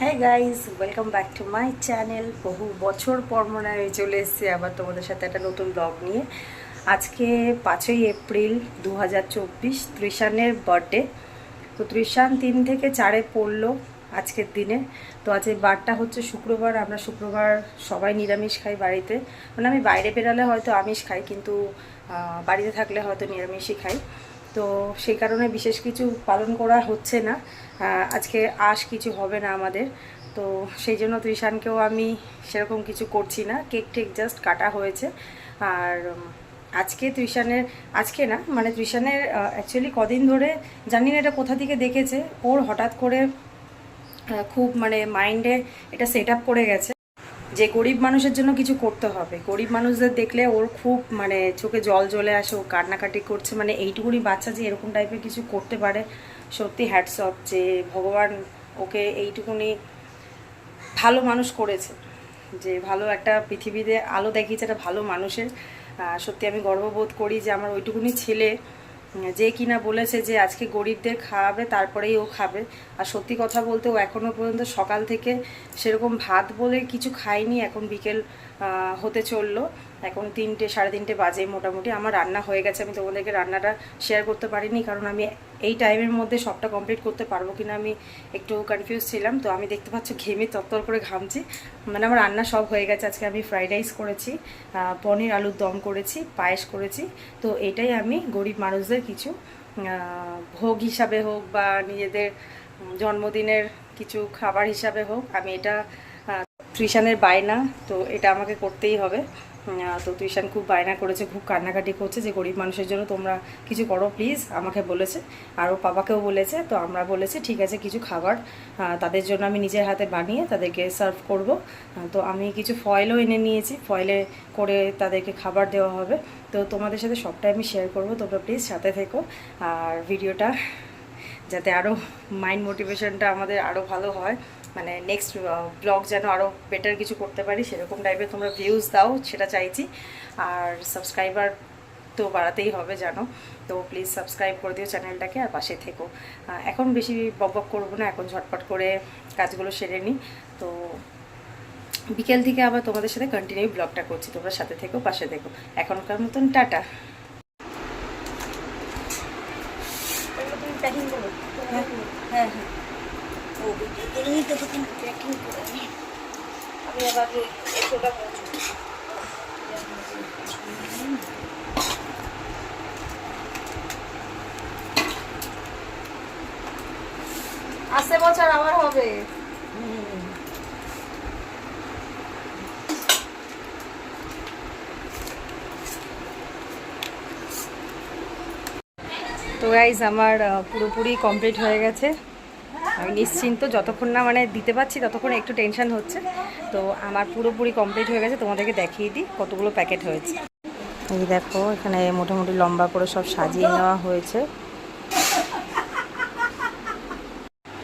হ্যাঁ guys welcome back to my channel বহু বছর পর মনে হয় চলে এসেছি আবার তোমাদের সাথে একটা নতুন ব্লগ নিয়ে। আজকে পাঁচই এপ্রিল দু হাজার চব্বিশ, ত্রিশানের বার্থডে তো ত্রিশান তিন থেকে চারে পড়ল আজকের দিনে। তো আজকে বারটা হচ্ছে শুক্রবার, আমরা শুক্রবার সবাই নিরামিষ খাই বাড়িতে। মানে আমি বাইরে বেরালে হয়তো আমিষ খাই, কিন্তু বাড়িতে থাকলে হয়তো নিরামিষই খাই। তো সেই কারণে বিশেষ কিছু পালন করা হচ্ছে না। আজকে আশ কিছু হবে না আমাদের। তো সেই জন্য ত্রিশানকেও আমি সেরকম কিছু করছি না। কেক টেক জাস্ট কাটা হয়েছে। আর আজকে ত্রিশানের আজকে না মানে ত্রিশানের অ্যাকচুয়ালি কদিন ধরে, জানি না এটা কোথা থেকে দেখেছে। ওর হঠাৎ করে খুব মানে মাইন্ডে এটা সেট আপ করে গেছে। যে গরিব মানুষের জন্য কিছু করতে হবে। গরিব মানুষদের দেখলে ওর খুব মানে চোখে জল জ্বলে আসে, ও কান্নাকাটি করছে। মানে এইটুকুনি বাচ্চা যে এরকম টাইপের কিছু করতে পারে, সত্যি হ্যাটস অফ যে ভগবান ওকে এইটুকুনি ভালো মানুষ করেছে। যে ভালো একটা পৃথিবীতে আলো দেখিয়েছে, একটা ভালো মানুষের। সত্যি আমি গর্ববোধ করি যে আমার ওইটুকুনি ছেলে যে কিনা বলেছে যে আজকে গরিবদের খাওয়াবে, তারপরেই ও খাবে। আর সত্যি কথা বলতে ও এখনও পর্যন্ত সকাল থেকে সেরকম ভাত বলে কিছু খায়নি, এখন বিকেল হতে চলল। এখন তিনটে, সাড়ে তিনটে বাজে মোটামুটি। আমার রান্না হয়ে গেছে, আমি তোমাদেরকে রান্নাটা শেয়ার করতে পারিনি, কারণ আমি এই টাইমের মধ্যে সবটা কমপ্লিট করতে পারব কিনা আমি একটু কনফিউজ ছিলাম। তো আমি দেখতে পাচ্ছি ঘেমে তত্তর করে ঘামছি। মানে আমার রান্না সব হয়ে গেছে। আজকে আমি ফ্রাইড রাইস করেছি পনির আলুর দম করেছি, পায়েস করেছি। তো এটাই আমি গরিব মানুষদের কিছু ভোগ হিসাবে হোক বা নিজেদের জন্মদিনের কিছু খাবার হিসাবে হোক, আমি এটা ত্রিশানের বায়না, তো এটা আমাকে করতেই হবে। তো ত্রিশান খুব বায়না করেছে, খুব কান্নাকাটি করছে যে গরিব মানুষের জন্য তোমরা কিছু করো প্লিজ আমাকে বলেছে। আর ও বাবাকেও বলেছে, তো আমরা বলেছি, ঠিক আছে, কিছু খাবার তাদের জন্য আমি নিজের হাতে বানিয়ে তাদেরকে সার্ভ করব। তো আমি কিছু ফয়েলও এনে নিয়েছি ফয়েলে করে তাদেরকে খাবার দেওয়া হবে। তো তোমাদের সাথে সবটাই আমি শেয়ার করব, তোমরা প্লিজ সাথে থেকো। আর ভিডিওটা যাতে আরও মাইন্ড মোটিভেশনটা আমাদের আরও ভালো হয়। মানে নেক্সট ব্লগ যেন আরও বেটার কিছু করতে পারি সেরকম টাইপের তোমরা ভিউজ দাও সেটা চাইছি। আর সাবস্ক্রাইবার তো বাড়াতেই হবে জানো। তো প্লিজ সাবস্ক্রাইব করে দিও চ্যানেলটাকে আর পাশে থেকো। এখন বেশি বক বক করব না এখন ঝটপট করে কাজগুলো সেরে নিই। তো বিকেল থেকে আবার তোমাদের সাথে কন্টিনিউ ব্লগটা করছি তোমরা সাথে থেকো পাশে থেকো। এখনকার মতন টাটা। হ্যাঁ হ্যাঁ। ও এমনি তো তুমি প্যাকিং করে নি আমি আবার এতটা আসছে বছর, আবার হবে। তো গাইজ আমার পুরোপুরি কমপ্লিট হয়ে গেছে। আমি নিশ্চিন্ত যতক্ষণ না মানে দিতে পারছি ততক্ষণ একটু টেনশন হচ্ছে। তো আমার পুরোপুরি কমপ্লিট হয়ে গেছে তোমাদেরকে দেখিয়ে দিই কতগুলো প্যাকেট হয়েছে। এই দেখো এখানে মোটামুটি লম্বা করে সব সাজিয়ে নেওয়া হয়েছে।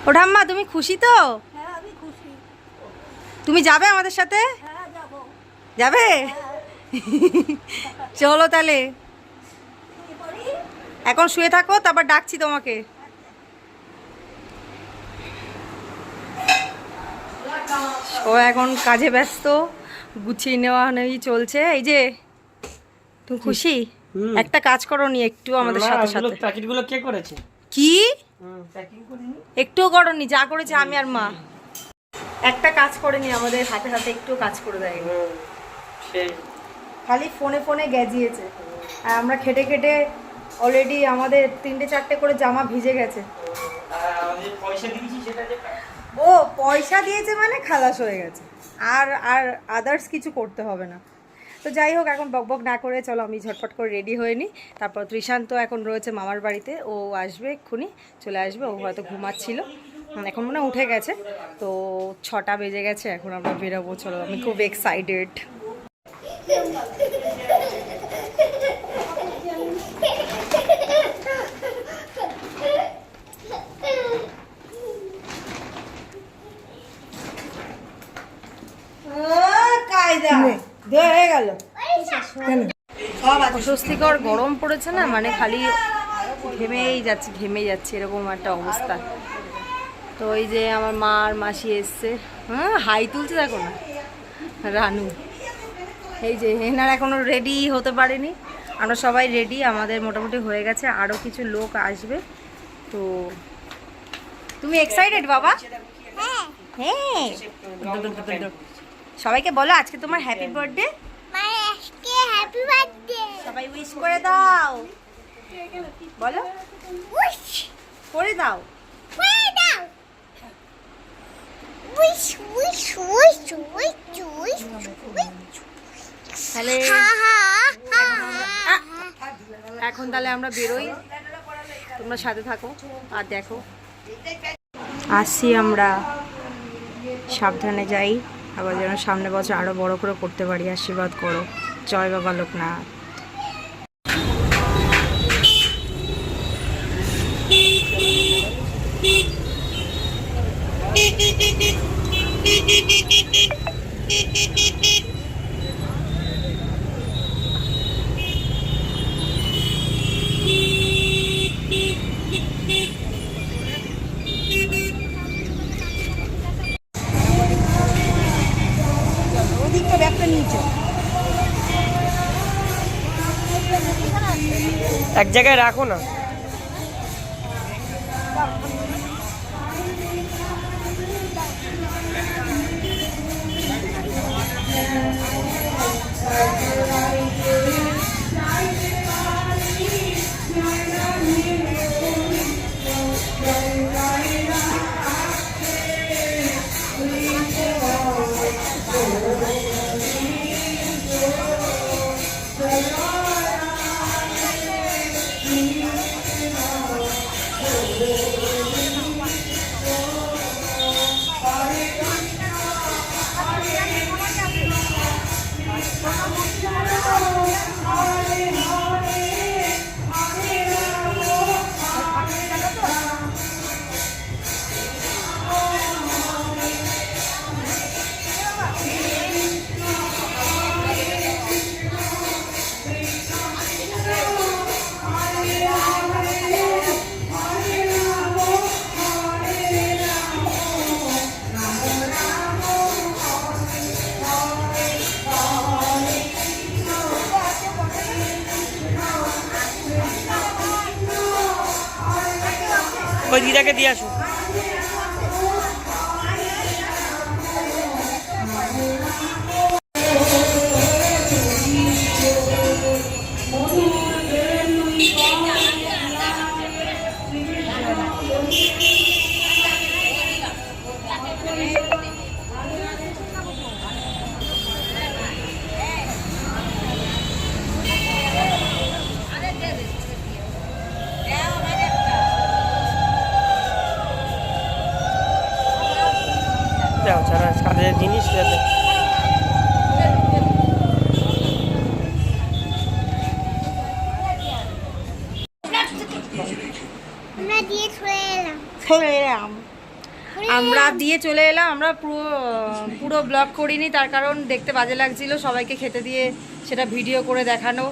ও ঠাম্মা তুমি খুশি তো? হ্যাঁ তুমি যাবে আমাদের সাথে? হ্যাঁ যাবে। চলো তাহলে। এখন শুয়ে থাকো তারপর ডাকছি তোমাকে। ও এখন কাজে ব্যস্ত গুছিয়ে নেওয়া নেই চলছে। এই যে তুমি খুশি? একটা কাজ করো নি একটু আমাদের সাথে সাথে। প্যাকেটগুলো কে করেছে? কি? একটুও করনি যা করেছে আমি আর মা। একটা কাজ করেনি আমাদের হাতে হাতে একটু কাজ করে দেয় খালি ফোনে ফোনে গেজিয়েছে আর আমরা খেটে খেটে অলরেডি আমাদের তিনটে চারটে করে জামা ভিজে গেছে। পয়সা দিয়েছি সেটা যে ও, পয়সা দিয়েছে মানে খালাস হয়ে গেছে। আর আর আদার্স কিছু করতে হবে না। তো যাই হোক, এখন বকবক না করে চলো আমি ঝটপট করে রেডি হয়ে নিই তারপর ত্রিশান্ত এখন রয়েছে মামার বাড়িতে। ও আসবে এক্ষুনি, চলে আসবে। ও হয়তো ঘুমাচ্ছিল। এখন মনে উঠে গেছে। তো ছটা বেজে গেছে, এখন আমরা বেরোবো। চলো, আমি খুব এক্সাইটেড হয়ে গেল। অস্বস্তিকর গরম পড়েছে না? মানে খালি ঘেমেই যাচ্ছে ঘেমে যাচ্ছে এরকম একটা অবস্থা। তো ওই যে আমার মা আর মাসি এসছে। হ্যাঁ হাই তুলছে দেখো না। রানু। এই যে এনার এখনও রেডি হতে পারেনি। আমরা সবাই রেডি আমাদের মোটামুটি হয়ে গেছে। আরও কিছু লোক আসবে। তো তুমি এক্সাইটেড বাবা? হ্যাঁ। হ্যাঁ। সবাইকে বলো আজকে তোমার হ্যাপি বার্থডে আজকে হ্যাপি বার্থডে সবাই উইশ করে দাও। বলো। করে দাও। করে দাও। Wish wish wish wish wish তাহলে হা হা হা। এখন তাহলে আমরা বেরোই। তোমরা সাথে থাকো আর দেখো। আসি আমরা। সাবধানে যাই। আবার যেন সামনে বছর আরও বড় করে করতে পারি আশীর্বাদ করো। জয় বাবা লোকনাথ। জায়গায় রাখো না। ওই দিদাকে দিয়ে আসো দাও দিয়ে চলে এলাম। আমরা পুরো পুরো ব্লগ করিনি, তার কারণ দেখতে বাজে লাগছিল, সবাইকে খেতে দিয়ে সেটা ভিডিও করে দেখানো।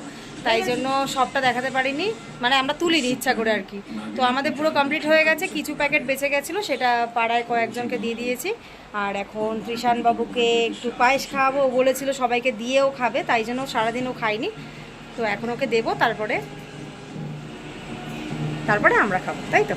তাই জন্য সবটা দেখাতে পারিনি। মানে আমরা তুলিনি ইচ্ছা করে আর কি। তো আমাদের পুরো কমপ্লিট হয়ে গেছে, কিছু প্যাকেট বেঁচে গেছিল, সেটা পাড়ায় কয়েকজনকে দিয়ে দিয়েছি। আর এখন বাবুকে একটু পায়েস খাওয়াবো, ও বলেছিল সবাইকে দিয়েও খাবে, তাই জন্য সারাদিন ও খাইনি তো এখন ওকে দেবো, তারপরে তারপরে আমরা খাব, তাই তো?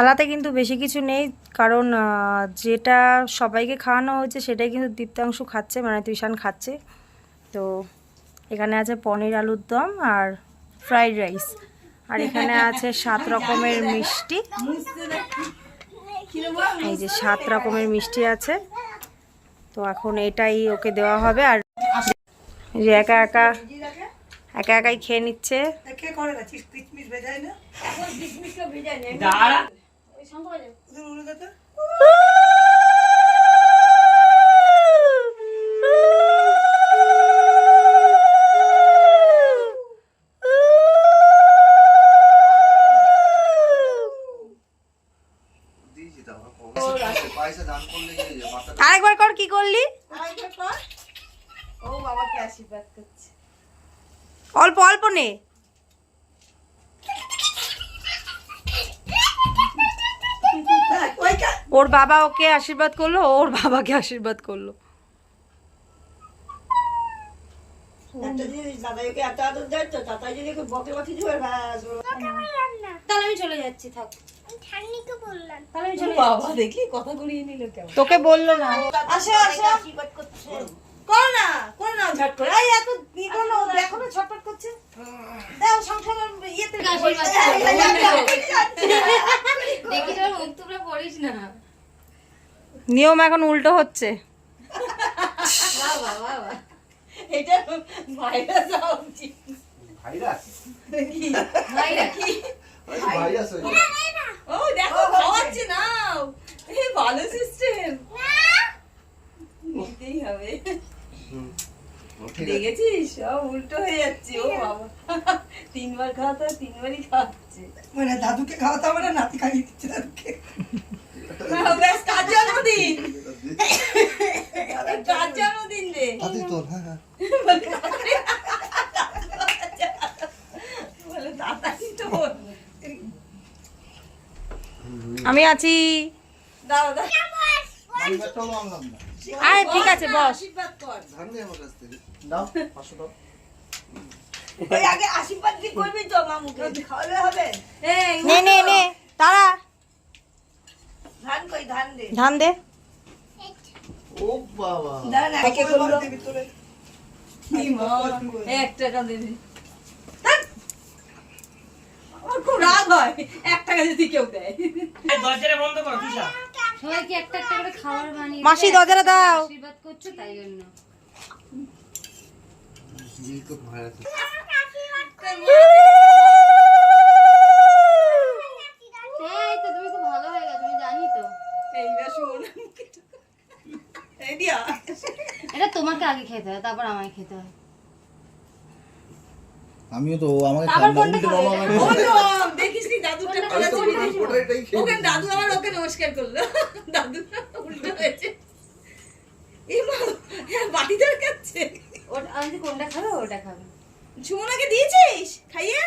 থালাতে কিন্তু বেশি কিছু নেই কারণ যেটা সবাইকে খাওয়ানো হয়েছে সেটাই কিন্তু দীপ্তাংশু খাচ্ছে মানে তুইশান খাচ্ছে। তো এখানে আছে পনির আলুর দম আর ফ্রাইড রাইস। আর এখানে আছে সাত রকমের মিষ্টি। এই যে সাত রকমের মিষ্টি আছে। তো এখন এটাই ওকে দেওয়া হবে। আর যে একা একা একা একাই খেয়ে নিচ্ছে। দাঁড়া। আরেকবার কর কি করলি? অল্প অল্প নে। ওর বাবা ওকে আশীর্বাদ করল ওর বাবাকে আশীর্বাদ করল। তোকে বলল না। না করো না ঝট করে। এই এত কি করো দেখো না ছটফট করছে? দাও সংসারের ইয়েতে দেখি তোর মুখ পড়িস না। নিয়ম এখন উল্টো হচ্ছে। বাবা বাবা এটা ভাইরাস ভাইরাস ভাইরা ভাইরাস হয়ে ও দেখো খাওয়াচ্ছে এ ভালো সিস্টেম নিতেই হবে। দেখেছিস? সব উল্টো হয়ে যাচ্ছে ও বাবা। তিনবার খাওয়াতে হয়, তিনবারই খাওয়াচ্ছে। মানে দাদুকে খাওয়াতে হবে না নাতি খাইয়ে দিচ্ছে দাদুকে? হ্যাঁ হ্যাঁ তো আমি আছি। আরে ঠিক আছে বস। দাও পাঁচশো দাও। ওই আগে আশীর্বাদ কি করবি তো মামুকে। খাওয়ালে হবে। এই নে নে নে তারা ধান কই ধান দে। ধান দে। ও বাবা। ধান একে করল কি মা এক টাকা দেবে ধ্যাৎ। খুব রাগ হয়। এক টাকা যদি কেউ দেয়। দরজাটা বন্ধ করো দিশা সবাইকে একটা একটা করে খাবার বানিয়ে মাসি দরজাটা দাও। আশীর্বাদ করছ তাই জন্য এই তো ভাইরাস এই তো তুমি খুব ভালো হয়ে গেছো তুমি জানি তো এইবার শোন এই দিয়া এটা তোমাকে আগে খেতে হয় তারপর আমায় খেতে হয় আমিও তো আমাকে দেখিস দাদুটা ওকে দাদু আবার ওকে নমস্কার করল দাদু উল্টো হয়েছে এই মা হ্যাঁ, বাটি ধরে খাচ্ছে ওটা আমি যে কোনটা খাবে ওটা খাবে সুমনাকে দিয়েছিস খাইয়ে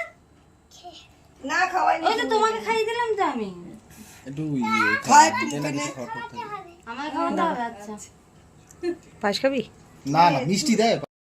না খাওয়াইনি ওই তো তোমাকে খাইয়ে দিলাম তো আমি একটু ইয়ে খা একটু মুখে নে। আমার আচ্ছা পাশ খাবি? না না মিষ্টি দেয়